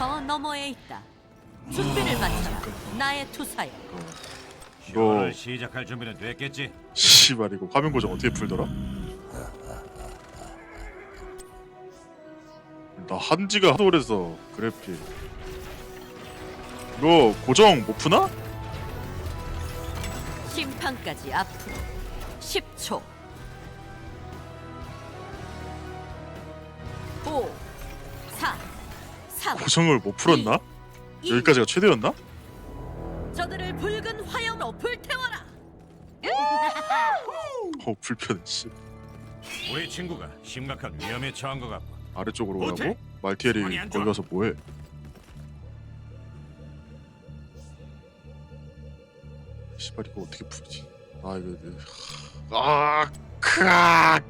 저 너머에 있다. 준비를 마쳐라. 나의 투사여. 오늘 시작할 준비는 됐겠지? 씨발 이거 화면 고정 어떻게 풀더라? 나 한지가 하도 오래서 그래픽 이거 고정 못 푸나? 심판까지 앞으로 10초. 3 고정을 못 풀었나? 2 여기까지가 최대였나? 저들을 붉은 화염으로 불태워라. 어 불편해 씨 우리 친구가 심각한 위험에 처한 것 같고 아래쪽으로. 오라고? 말티엘이 거기. 가서 뭐해? 씨발 이거 어떻게 풀지? 아 이거 이거- 아 크악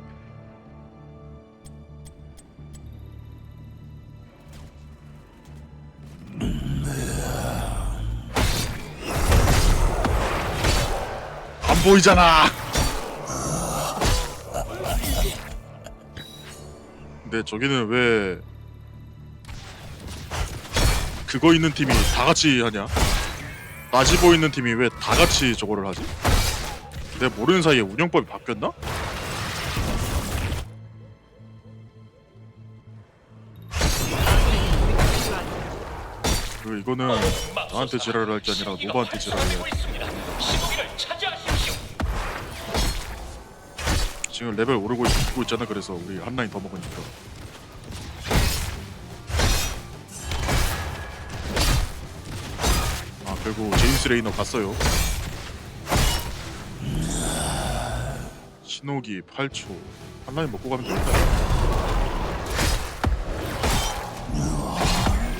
안 보이잖아. 근데 저기는 왜 그거 있는 팀이 다 같이 하냐? 나지보 있는 팀이 왜 다 같이 저거를 하지? 내가 모르는 사이에 운영법이 바뀌었나? 그리고 이거는 나한테 지랄을 할 게 아니라 노바한테 지랄을 해. 지금 레벨 오르고 있, 고 있잖아. 그래서 우리 한 라인 더 먹으니까. 아 결국 제임스 레이너 갔어요. 신호기 8초. 한 라인 먹고 가면 되겠다.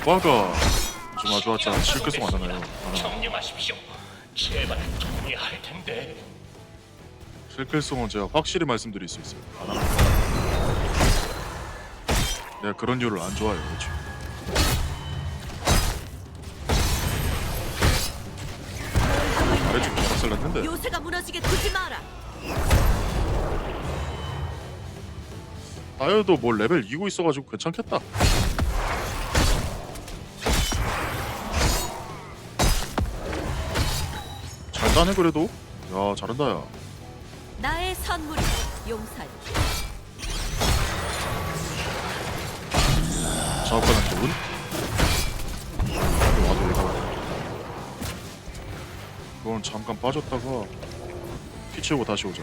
오빠가 좀 아주 아주 실크송? 안 하나. 정리하십시오. 제발 정리할 텐데. 실클송은 제가 확실히 말씀드릴 수 있어요. 안 합니다. 내가 그런 이유를 안 좋아해요. 그렇죠? 아래쪽 바닥살 났는데 요새가 무너지게 두지 마라. 나여도 뭐 레벨 이고 있어가지고 괜찮겠다. 잘 따네 그래도. 야 잘한다 야. 나의 선물이 용사여. 작업가는 좋은. 와도 와도 얘가. 그건 잠깐 빠졌다가 피 채우고 다시 오자.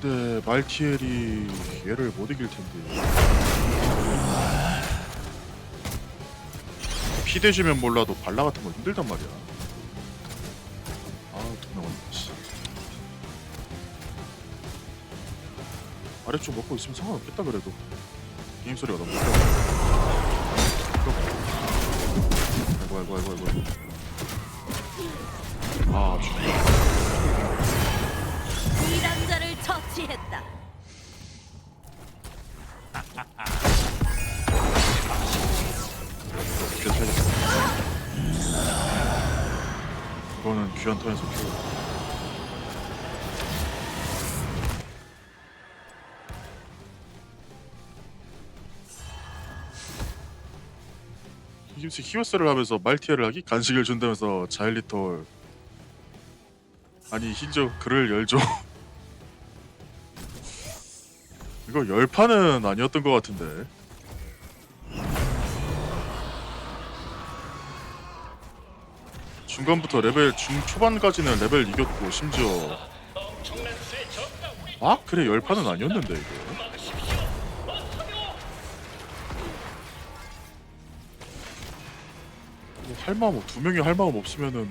근데 말티엘이 얘를 못 이길 텐데. 피 대주면 몰라도 발라 같은 거 힘들단 말이야. 아우 동명원 씨. 아래쪽 먹고 있으면 상관없겠다 그래도 게임 소리가 너무 커. 아이고 아이고 아이고 아이고. 아 죽네 이란자를 처치했다. 귀한 턴에서 키워 히깁스 히오스를 하면서 말티아를 하기? 간식을 준다면서 자일리톨. 아니 흰저 글을 열죠. 이거 열판은 아니었던 것 같은데 중간부터 레벨 중 초반까지는 레벨 이겼고 심지어 아 그래 열판은 아니었는데 이거. 뭐 할마음 두 명이 할마음 없으면은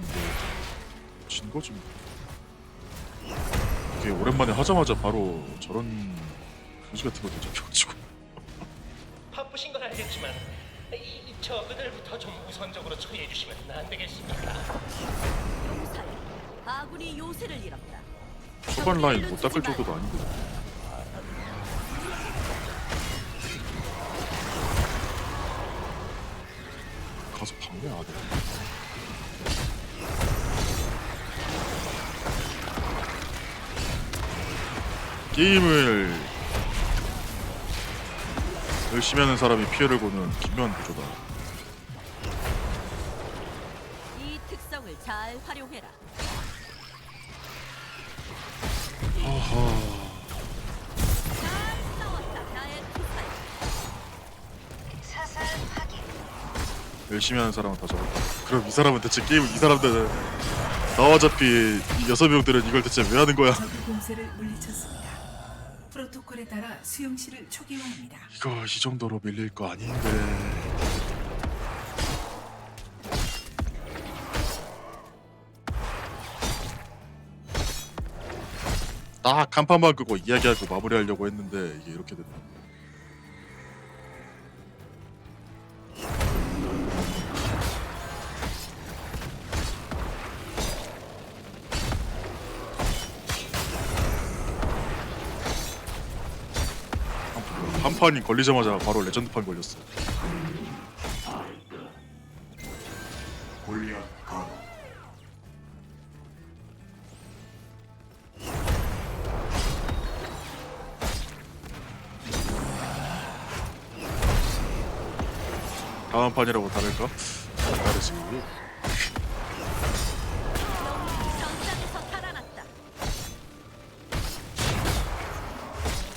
뭐진 거지 뭐. 이게 오랜만에 하자마자 바로 저런 교지 같은 것도 잡혀가지고 바쁘신 건 알겠지만 저 그들부터 좀 우선적으로 처리해 주시면 안 되겠습니까? 용사여. 아군이 요새를 잃었다. 초반 라인 못 닦을 정도도 아닌데 가서 방해 안 해. 게임을 열심히 하는 사람이 피해를 보는 기묘한 구조다. 이 특성을 잘 활용해라. 잘 싸웠다, 나의 투사야. 열심히 하는 사람은 다 저렇다. 그럼 이 사람은 대체 게임 이 사람들은 나와 어차피 이 여섯 명들은 이걸 대체 왜 하는 거야? 적의 공세를 물리쳤습니다. 프로토콜에 따라 수용실을 초기화합니다. 이거 이 정도로 밀릴 거 아닌데. 딱한 판만 끄고 이야기하고 마무리하려고 했는데 이게 이렇게 됐네. 한 판이 걸리자마자 바로 레전드판 걸렸어. 다음 판이라고 다를까? 다르지.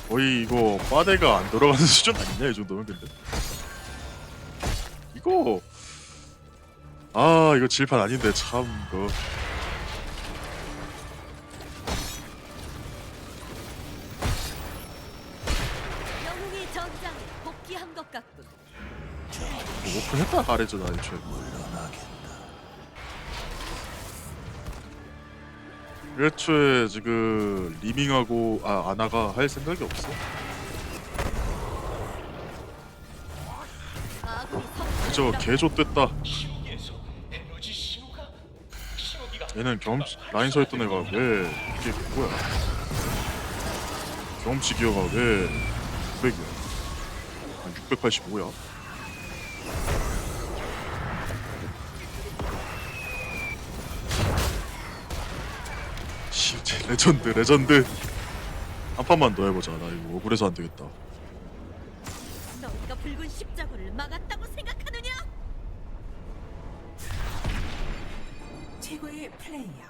거의 이거 빠데가 안 돌아가는 수준 아니냐 이 정도면 근데 이거 아 이거 질판 아닌데 참 이거 영웅이 전장에 복귀한 것 같군. 뭐 오픈했다 가래죠 나 애초에. 애초에 지금 리밍하고 아 아나가 할 생각이 없어? 그저. 개좆됐다. 얘는 경험치 라인 서 있던 애가 왜 이게 뭐야? 경험치 기어가 왜 900이야? 아 685야 레전드 레전드 한 판만 더 해보자 나 이거 억울해서 안 되겠다 너희가 붉은 십자군을 막았다고 생각하느냐? 최고의 플레이어.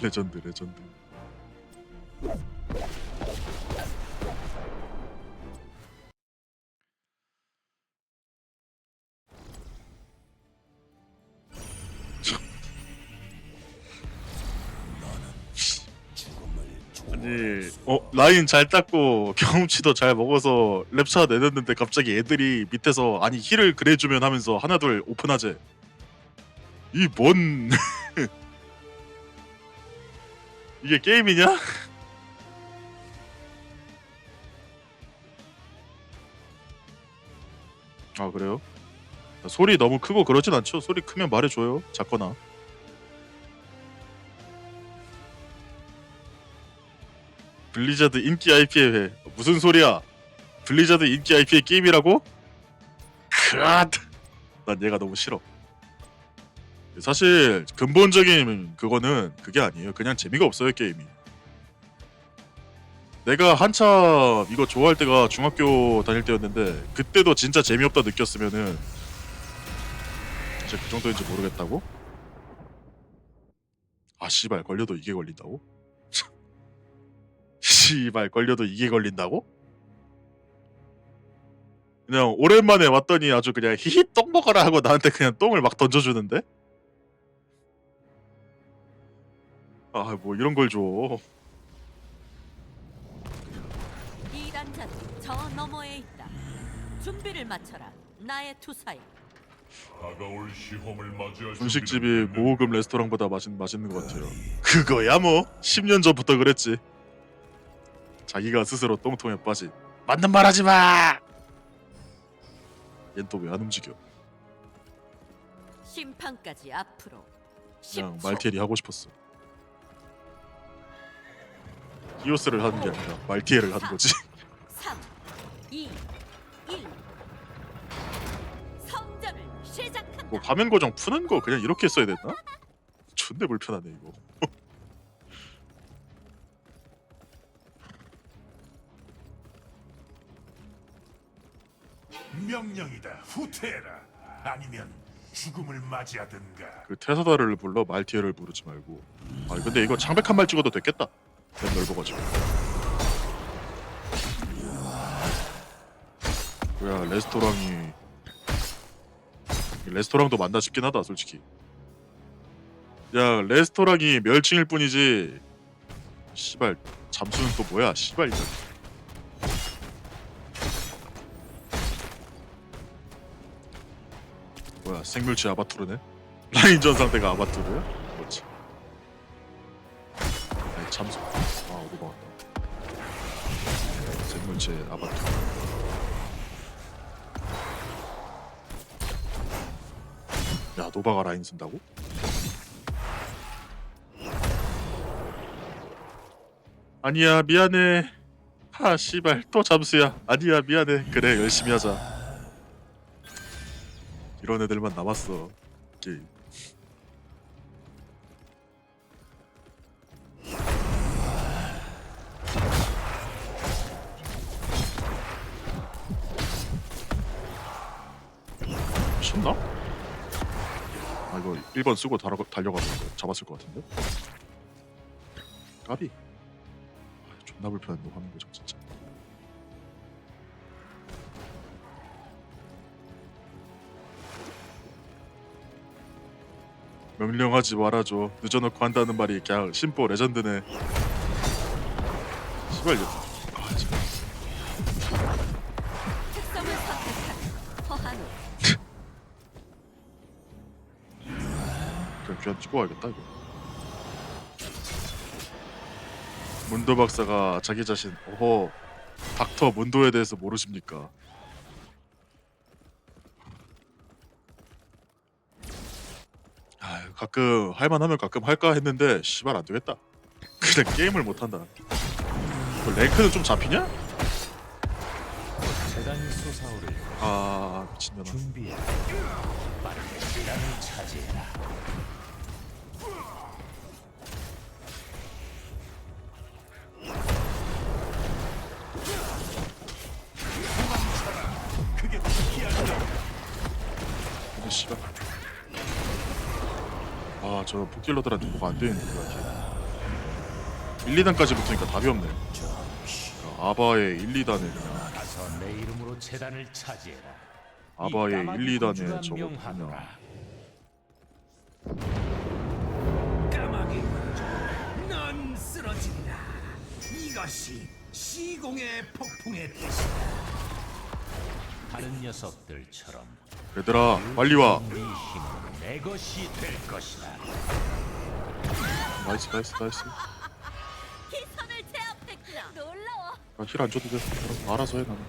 레전드 레전드 라인 잘 닦고 경험치도 잘 먹어서 랩차 내렸는데 갑자기 애들이 밑에서 아니 힐을 그래주면 하면서 하나둘 오픈하재 이뭔 이게 게임이냐? 아 그래요? 소리 너무 크고 그러진 않죠? 소리 크면 말해줘요 작거나 블리자드 인기 IP의 회 무슨 소리야 블리자드 인기 IP의 게임이라고? 크앗 난 얘가 너무 싫어 사실 근본적인 그거는 그게 아니에요. 그냥 재미가 없어요 게임이. 내가 한참 이거 좋아할 때가 중학교 다닐 때였는데 그때도 진짜 재미없다 느꼈으면은 이제 그 정도인지 모르겠다고? 아 씨발 걸려도 이게 걸린다고? 참. 씨발 걸려도 이게 걸린다고? 그냥 오랜만에 왔더니 아주 그냥 히히 똥 먹어라 하고 나한테 그냥 똥을 막 던져주는데? 아 뭐 이런 걸 줘. 이 단자는 저 너머에 있다. 준비를 마쳐라. 나의 투사야. 다가올 시험을 맞이할 분식집이 고급 레스토랑보다 맛있, 맛있는 것 같아요. 그거야 뭐 10년 전부터 그랬지. 자기가 스스로 똥통에 빠진 맞는 말 하지 마. 얜 또 왜 안 움직여? 심판까지 앞으로. 그냥 10초. 말티엘이 하고 싶었어. 히오스를 하는 게 아니라 말티엘을 하는 거지. 3, 2, 1. 성전을 시작한다. 뭐 화면 고정 푸는 거 그냥 이렇게 써야 됐나? 존내 불편하네 이거. 명령이다. 후퇴해라. 아니면 죽음을 맞이하든가. 그 테사다를 불러 말티에를 부르지 말고 아 근데 이거 창백한 말 찍어도 됐겠다 맵 넓어가지고 뭐야 레스토랑이 레스토랑도 맞나 싶긴 하다 솔직히 야 레스토랑이 멸칭일 뿐이지 씨발 잠수는 또 뭐야 씨발 이거 생물체 아바투르네? 라인전 상대가 아바투르야? 뭐지? 아니 잠수. 아 어디 막았다. 생물체 아바투르. 야 노바가 라인 쓴다고? 아니야 미안해. 하 씨발 또 잠수야. 아니야 미안해. 그래 열심히 하자 이런 애들만 남았어 게임 미쳤나? 아 이거 1번 쓰고 달려가서 잡았을 것 같은데? 까비 아, 존나 불편한 거 하는 거죠 진짜 명령하지 말아줘. 늦어놓고 한다는 말이 그냥 심보 레전드네. 시발 이거. 아 진짜. 특성을 선택한 허한우. 그냥 귀한 찍고 와야겠다 이거. 문도 박사가 자기 자신 어허 닥터 문도에 대해서 모르십니까 가끔 할만하면 가끔 할까 했는데 씨발 안 되겠다 그냥 게임을 못 한다 그 랭크는 좀 잡히냐? 재단이 솟아오를 아 미친년아 준비해. 빠르게 재단을 차지해라. 저 폭딜러들한테 뭐가 안 되는 거야 1, 2단까지 붙으니까 답이 없네 그러니까 아바의 1, 2단에 그냥 가서 내 이름으로 재단을 차지해라. 아바의 이 까마귀 1, 2단에 공주가 저거. 그냥 까마귀 넌 쓰러진다. 이것이 시공의 폭풍의 뜻이다. 다른 녀석들처럼 얘들아 빨리 와네 힘은 내 것이 될 것이다. 나이스 나이스 나이스 기선을 제압했구나. 놀라워. 아, 힐안 줘도 돼 그럼 알아서 해 나는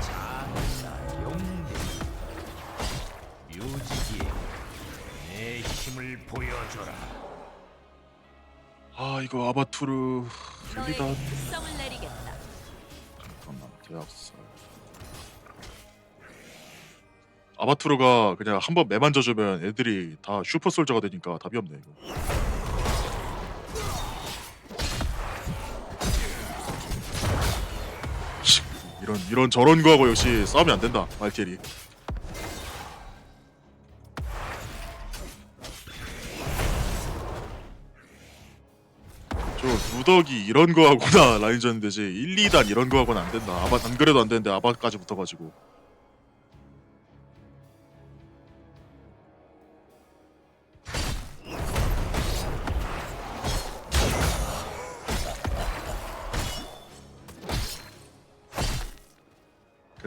자나 용기 묘지기에 내 힘을 보여줘라. 아 이거 아바투르 1, 너의 2단 특성을 내리겠다. 잠깐만 계약서 아바투르가 그냥 한 번 매 만 져주면 애들이 다 슈퍼 솔저가 되니까 답이 없네 이거. 씨, 이런 이런 저런 거하고 역시 싸우면 안 된다 말티엘이 저 누더기 이런 거 하거나 라인전 되지 1, 2단 이런 거 하고는 안 된다. 아바 안 그래도 안 되는데 아바까지 붙어가지고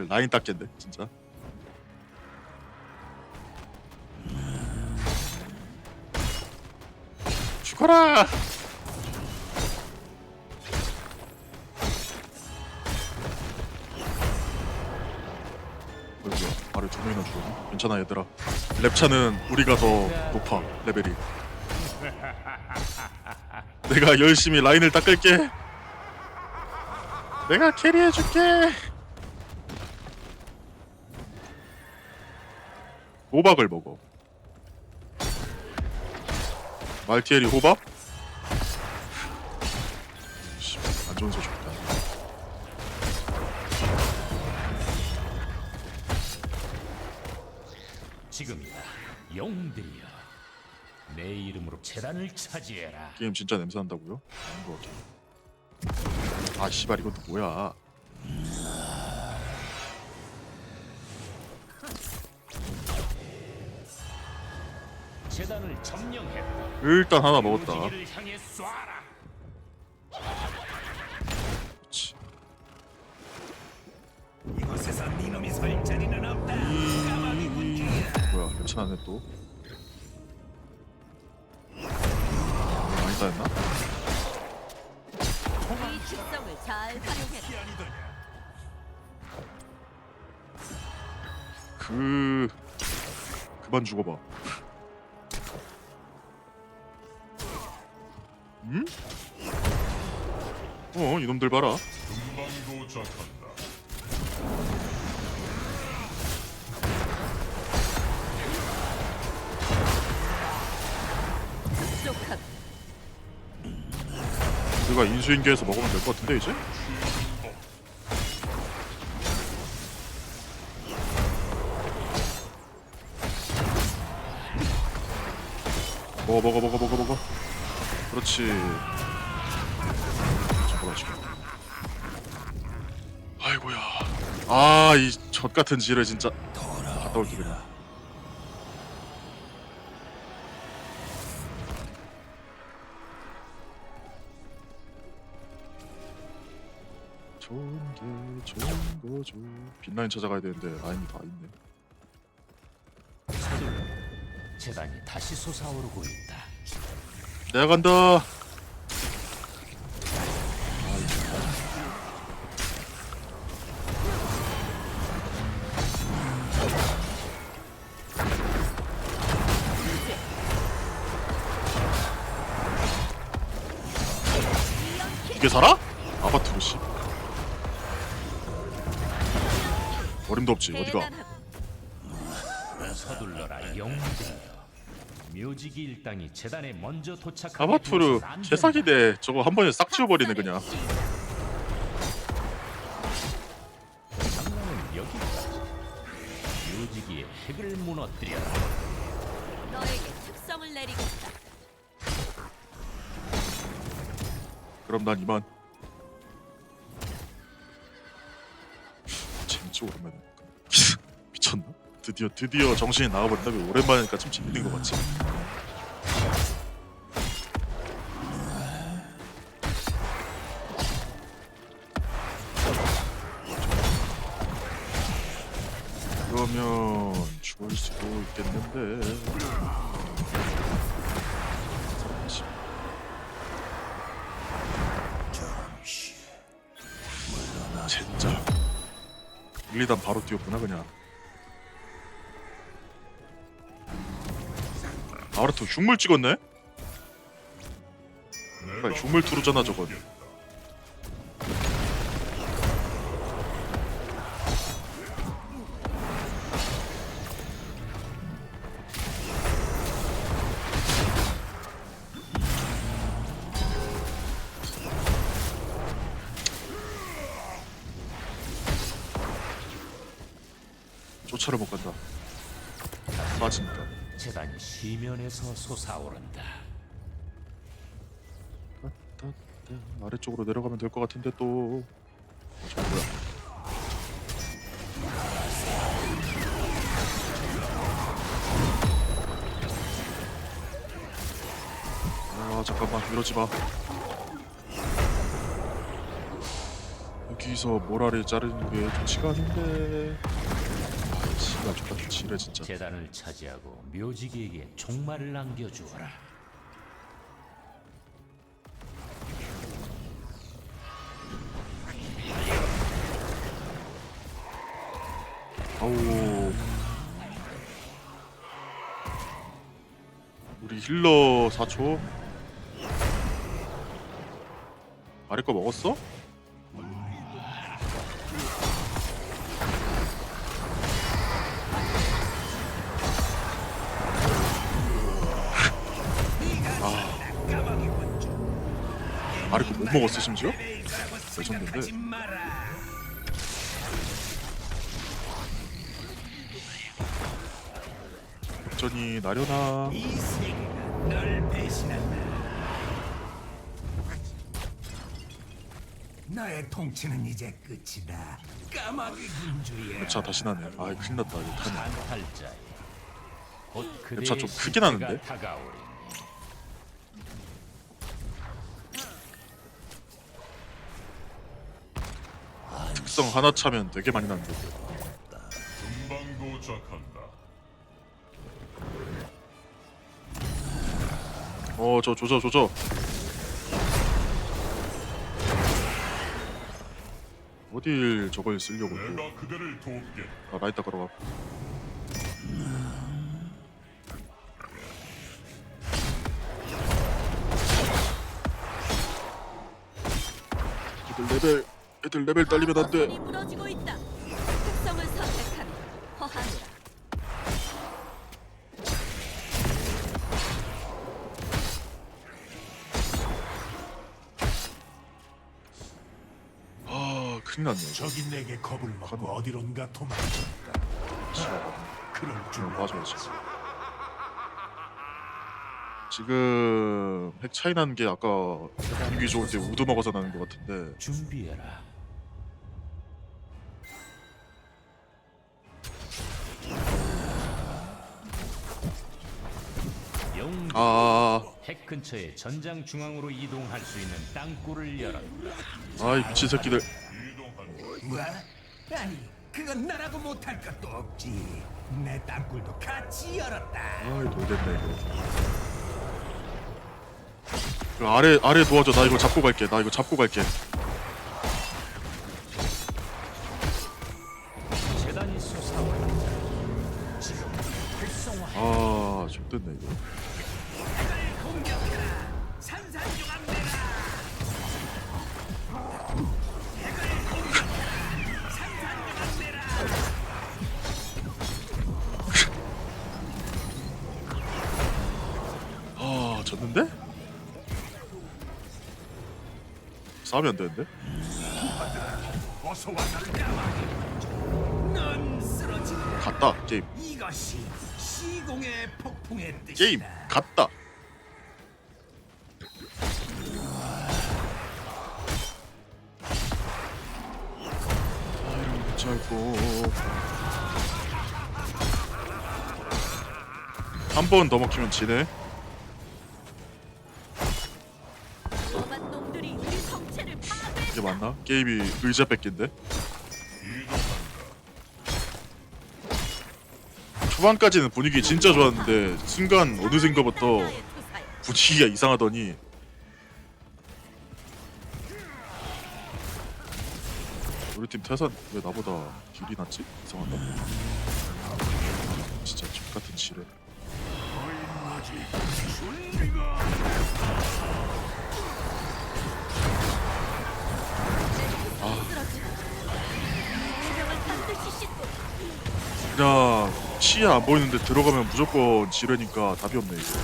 그 라인 닦겠네 진짜. 죽어라! 뭐야 말을 두 명이나 죽었네. 괜찮아 얘들아. 랩차는 우리가 더 높아 레벨이. 내가 열심히 라인을 닦을게. 내가 캐리해줄게 호박을 먹어. 말티엘이 호박? 안 좋은 소식 지금이다 영들이여 내 이름으로 재단을 차지해라 게임 진짜 냄새 난다고요? 아 씨발 이것도 뭐야? 재단을 점령했다. 일단 하나 먹었다. 향해 쏴라. 이곳에서 니놈이 설 자리는 없다. 까마귀 군주야. 뭐야 괜찮았네 또. 많이 따였나? 이 특성을 잘 활용해라. 그 그만 죽어봐. 음? 어 이놈들 봐라. 금방 도착한다. 족합 우리가 인수인계해서 먹으면 될 것 같은데 이제? 먹어 먹어 먹어 먹어 먹어 그렇지. 지금 아이고야. 아 이 젖 같은 지를 진짜. 갔다 올게 그냥 좋은 게 좋은 거죠. 빈라인 찾아가야 되는데 라인이 다 있네. 재단이 다시 솟아오르고 있다. 내가 간다 일당이 재단에 먼저 도착한 아바투르 개사기네 저거 한 번에 싹 지워버리네 그냥 장난은 여기까지. 묘지기의 핵을 무너뜨려라. 너에게 특성을 내리겠다. 그럼 난 이만 재밌지 오랜만에 미쳤나? 드디어 드디어 정신이 나와버린다 왜 오랜만이니까 좀 재밌는 것 같지 그러면 죽을 수도 있겠는데. 진짜 일리단 바로 뛰었구나 그냥. 아르토 흉물 찍었네? 흉물 투르잖아 저건 시면에서 솟아오른다. 따따따. 아래쪽으로 내려가면 될 것 같은데 또 어, 저 뭐야 아 잠깐만 이러지 마 여기서 모라를 자르는 게 좋지가 않은데 아 씨발 족같은 지뢰 진짜 재단을 차지하고 묘지기에게 종말을 안겨주어라. 아우 우리 힐러 4초 아래 거 먹었어? 아거못 먹었어 심지어? 레전드인데. 작전이 나려나. 나의 통치는 이제 끝이다. 까마귀 군주야. 차 다시 나네 아 큰일 났다 이거 타네 반탈자여 곧 그대의 랩차 좀 크게 나는데? 다가오리 니 특성 하나 차면 되게 많이 나는데 금방 도착한다. 어저 조져 조져 어딜 저걸 쓰려고 또 내가 그대를 돕게. 아, 라이터 애들 레벨 애들 레벨 딸리면 안돼. 방어선이 무너지고 있다. 특성을 선택하면 허하노라. 아 큰일 났네. 적이 내게 겁을 먹고 어디론가 도망쳤다. 그럴 줄 좀 봐줘야지. 지금 핵 차이 나는 게 아까 분위기 좋을 때 우드 먹어서 나는 것 같은데. 준비해라 영 아, 핵 근처의 전장 중앙으로 이동할 수 있는 땅굴을 열었다. 아이 미친 새끼들 이동한다. 뭐? 아니, 그건 나라고 못할 것도 없지. 내 땅굴도 같이 열었다. 아이 돌겠네 이거 그 아래 아래 도와줘 나 이거 잡고 갈게 나 이거 잡고 갈게 싸우면 안 되는데? 갔다 게임 이것이 시공의 폭풍의 뜻이다. 게임 갔다 아이고 한 번 더 먹히면 지네 게임이 의자 뺏긴데? 초반까지는 분위기 진짜 좋았는데 순간 어느샌가부터 분위기가 이상하더니 우리 팀 태산 왜 나보다 딜이 낫지? 이상하다 진짜 X같은 지뢰 그냥 시야 안 보이는데 들어가면 무조건 지뢰니까 답이 없네 이거.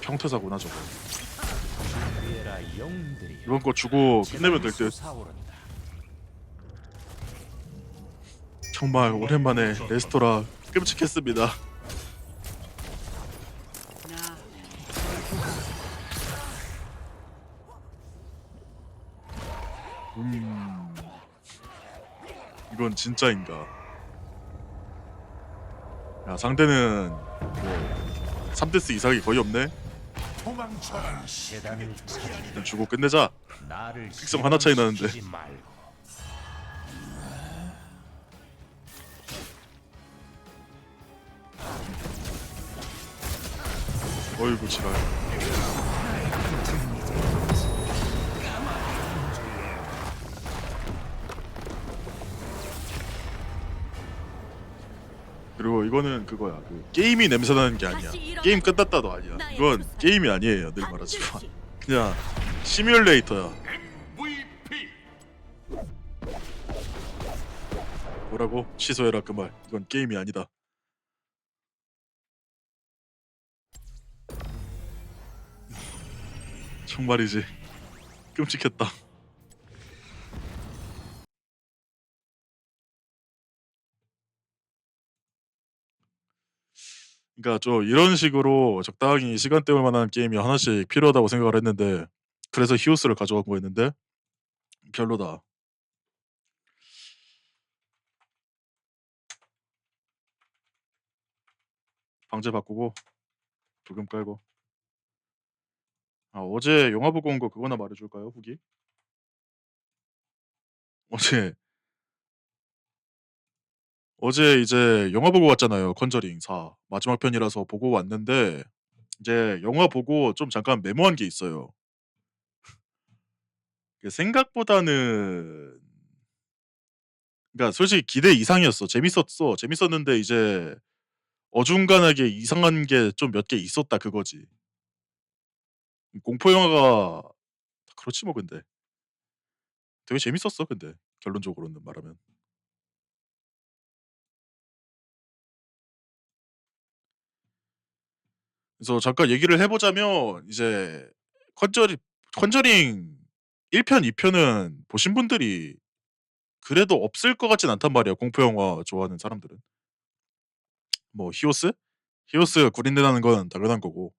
평태사구나 저거. 이번 거 주고 끝내면 될 듯. 정말 오랜만에 레스토랑 끔찍했습니다 음... 이건 진짜인가? 야 상대는 뭐 3데스 이상이 거의 없네. 일단 주고 끝내자. 특성 하나 차이 나는데. 어이구 지랄 이거는 그거야. 그 게임이 냄새나는 게 아니야. 게임 끝났다도 아니야. 이건 게임이 아니에요. 늘 말하지만. 그냥 시뮬레이터야. 뭐라고? 취소해라 그 말. 이건 게임이 아니다. 정말이지. 끔찍했다. 그러니까 좀 이런 식으로 적당히 시간 때울 만한 게임이 하나씩 필요하다고 생각을 했는데 그래서 히오스를 가져간 거였는데 별로다. 방제 바꾸고 부금 깔고 아 어제 영화 보고 온 거 그거나 말해줄까요 후기? 어제 어제 이제 영화 보고 왔잖아요 컨저링 4 마지막 편이라서 보고 왔는데 이제 영화 보고 좀 잠깐 메모한 게 있어요. 그 생각보다는 그러니까 솔직히 기대 이상이었어. 재밌었어. 재밌었는데 이제 어중간하게 이상한 게 좀 몇 개 있었다 그거지. 공포 영화가 그렇지 뭐 근데. 되게 재밌었어 근데 결론적으로는 말하면. 그래서 잠깐 얘기를 해 보자면 이제 컨저링 컨저링 1 편, 2 편은 보신 분들이 그래도 없을 것 같진 않단 말이야. 공포 영화 좋아하는 사람들은. 뭐 히오스? 히오스가 구린내나는 건 당연한 거고.